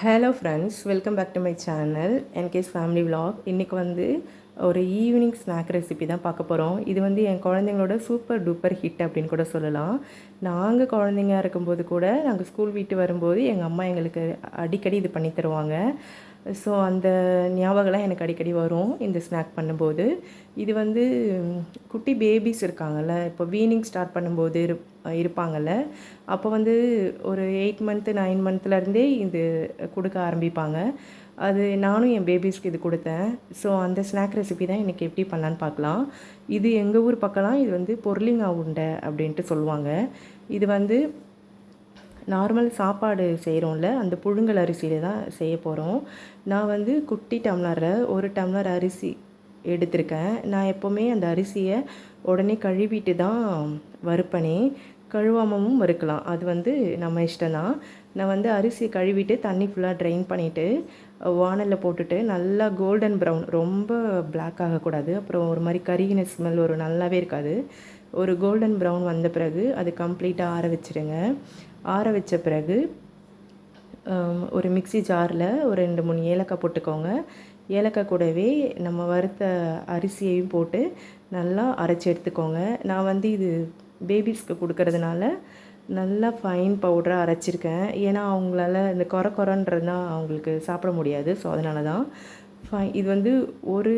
Hello friends welcome back to my channel என்கேஸ் family vlog இன்றைக்கி வந்து ஒரு ஈவினிங் ஸ்நாக் ரெசிபி தான் பார்க்க போகிறோம் இது வந்து என் குழந்தைங்களோட சூப்பர் டூப்பர் ஹிட் அப்படின்னு கூட சொல்லலாம். நாங்கள் குழந்தைங்க இருக்கும்போது கூட நாங்கள் ஸ்கூல் வீட்டு வரும்போது எங்கள் அம்மா எங்களுக்கு அடிக்கடி இது பண்ணி தருவாங்க. ஸோ அந்த ஞாபகம்லாம் எனக்கு அடிக்கடி வரும் இந்த ஸ்நாக் பண்ணும்போது. இது வந்து குட்டி பேபிஸ் இருக்காங்கல்ல இப்போ வீனிங் ஸ்டார்ட் பண்ணும்போது இரு இருப்பாங்கல்ல அப்போ வந்து ஒரு எயிட் மந்த்து நைன் மந்த்லேருந்தே இது கொடுக்க ஆரம்பிப்பாங்க. அது நானும் என் பேபிஸ்க்கு இது கொடுத்தேன். ஸோ அந்த ஸ்நாக் ரெசிபி தான் எனக்கு எப்படி பண்ணலான்னு பார்க்கலாம். இது எங்கள் ஊர் பக்கம்லாம் இது வந்து பொருளிங்கா உண்டை அப்படின்ட்டு சொல்லுவாங்க. இது வந்து நார்மல் சாப்பாடு செய்கிறோம்ல அந்த புழுங்கல் அரிசியில் தான் செய்ய போகிறோம் நான் வந்து குட்டி டம்ளரில் ஒரு டம்ளர் அரிசி எடுத்திருக்கேன். நான் எப்போவுமே அந்த அரிசியை உடனே கழுவிட்டு தான் வறுப்பனே. கழுவாமவும் வறுக்கலாம். அது வந்து நம்ம இஷ்டம்தான் நான் வந்து அரிசியை கழுவிட்டு தண்ணி ஃபுல்லாக ட்ரைன் பண்ணிவிட்டு வானலில் போட்டுட்டு நல்லா கோல்டன் ப்ரௌன் ரொம்ப பிளாக் ஆகக்கூடாது. அப்புறம் ஒரு மாதிரி கருகின ஸ்மெல் ஒரு நல்லாவே இருக்காது. ஒரு கோல்டன் ப்ரௌன் வந்த பிறகு அது கம்ப்ளீட்டாக ஆற வச்சுருங்க ஆற வச்ச பிறகு ஒரு மிக்ஸி ஜாரில் ஒரு ரெண்டு மூணு ஏலக்காய் போட்டுக்கோங்க. ஏலக்காய் கூடவே நம்ம வறுத்த அரிசியையும் போட்டு நல்லா அரைச்சி எடுத்துக்கோங்க. நான் வந்து இது பேபிஸ்க்கு கொடுக்கறதுனால நல்லா ஃபைன் பவுடராக அரைச்சிருக்கேன். ஏன்னா அவங்களால இந்த கொர கொரன்றதுனா அவங்களுக்கு சாப்பிட முடியாது. ஸோ அதனால தான் ஃபை இது வந்து ஒரு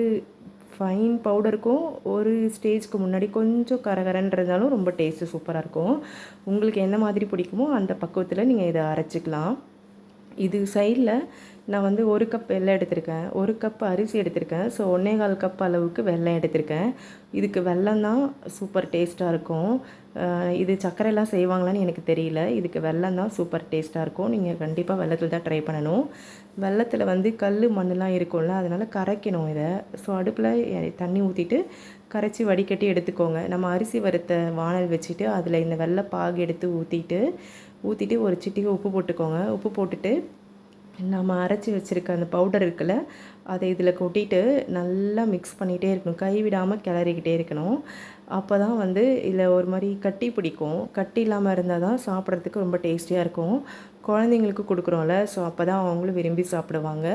ஃபைன் பவுடருக்கும் ஒரு ஸ்டேஜ்க்கு முன்னாடி கொஞ்சம் கரகரன்றதாலும் ரொம்ப டேஸ்ட்டு சூப்பராக இருக்கும். உங்களுக்கு என்ன மாதிரி பிடிக்குமோ அந்த பக்குவத்தில் நீங்கள் இதை அரைச்சிக்கலாம். இது சைடில் நான் வந்து ஒரு கப் வெள்ளை எடுத்திருக்கேன். ஒரு கப் அரிசி எடுத்திருக்கேன். ஸோ ஒன்றே கால் கப் அளவுக்கு வெல்லம் எடுத்திருக்கேன். இதுக்கு வெல்லம் தான் சூப்பர் டேஸ்ட்டாக இருக்கும். இது சர்க்கரைலாம் செய்வாங்களான்னு எனக்கு தெரியல. இதுக்கு வெல்லம் தான் சூப்பர் டேஸ்ட்டாக இருக்கும். நீங்கள் கண்டிப்பாக வெள்ளத்தில் தான் ட்ரை பண்ணணும். வெள்ளத்தில் வந்து கல் மண்ணெலாம் இருக்கும்ல அதனால் கரைக்கணும் இதை. ஸோ அடுப்பில் தண்ணி ஊற்றிட்டு கரைச்சி வடிகட்டி எடுத்துக்கோங்க. நம்ம அரிசி வறுத்த வானல் வச்சுட்டு அதில் இந்த வெள்ளை பாகு எடுத்து ஊற்றிட்டு ஊற்றிட்டு ஒரு சிட்டிகை உப்பு போட்டுக்கோங்க. உப்பு போட்டுட்டு நம்ம அரைச்சி வச்சுருக்க அந்த பவுடர் இருக்குல்ல அதை இதில் கொட்டிட்டு நல்லா மிக்ஸ் பண்ணிகிட்டே இருக்கணும். கை விடாமல் கிளறிக்கிட்டே இருக்கணும். அப்போ தான் வந்து இதில் ஒரு மாதிரி கட்டி பிடிக்கும். கட்டி இல்லாமல் இருந்தால் தான் சாப்பிட்றதுக்கு ரொம்ப டேஸ்டியாக இருக்கும். குழந்தைங்களுக்கு கொடுக்குறோம்ல ஸோ அப்போ தான் அவங்களும் விரும்பி சாப்பிடுவாங்க.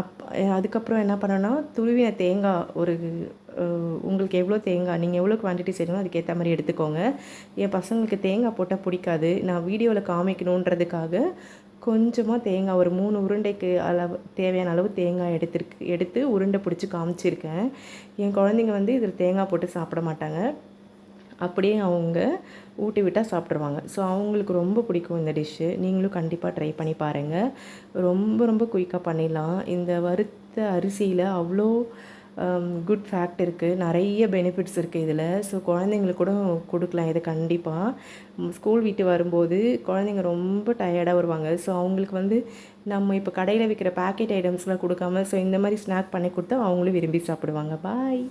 அப் அதுக்கப்புறம் என்ன பண்ணோன்னா துருவின தேங்காய் ஒரு உங்களுக்கு எவ்வளோ தேங்காய் நீங்கள் எவ்வளோ குவான்டிட்டி செய்யணுமோ அதுக்கேற்ற மாதிரி எடுத்துக்கோங்க. என் பசங்களுக்கு தேங்காய் போட்டால் பிடிக்காது. நான் வீடியோவில் காமிக்கணுன்றதுக்காக கொஞ்சமாக தேங்காய் ஒரு மூணு உருண்டைக்கு அளவு தேவையான அளவு தேங்காய் எடுத்துருக்கு எடுத்து உருண்டை பிடிச்சி காமிச்சிருக்கேன். என் குழந்தைங்க வந்து இதில் தேங்காய் போட்டு சாப்பிட மாட்டாங்க. அப்படியே அவங்க ஊட்டி விட்டால் சாப்பிட்ருவாங்க ஸோ அவங்களுக்கு ரொம்ப பிடிக்கும் இந்த டிஷ்ஷு நீங்களும் கண்டிப்பாக ட்ரை பண்ணி பாருங்கள் ரொம்ப ரொம்ப குயிக்காக பண்ணிடலாம். இந்த வறுத்த அரிசியில் அவ்வளோ Um, குட் ஃபேக்ட் இருக்குது நிறைய பெனிஃபிட்ஸ் இருக்குது இதில். ஸோ குழந்தைங்களுக்கு கூட கொடுக்கலாம் இதை கண்டிப்பாக ஸ்கூல் விட்டு வரும்போது குழந்தைங்க ரொம்ப டயர்டாக வருவாங்க. ஸோ அவங்களுக்கு வந்து நம்ம இப்போ கடையில் விற்கிற பேக்கெட் ஐட்டம்ஸ்லாம் கொடுக்காம ஸோ இந்த மாதிரி ஸ்நாக் பண்ணி கொடுத்தா அவங்களும் விரும்பி சாப்பிடுவாங்க. பாய்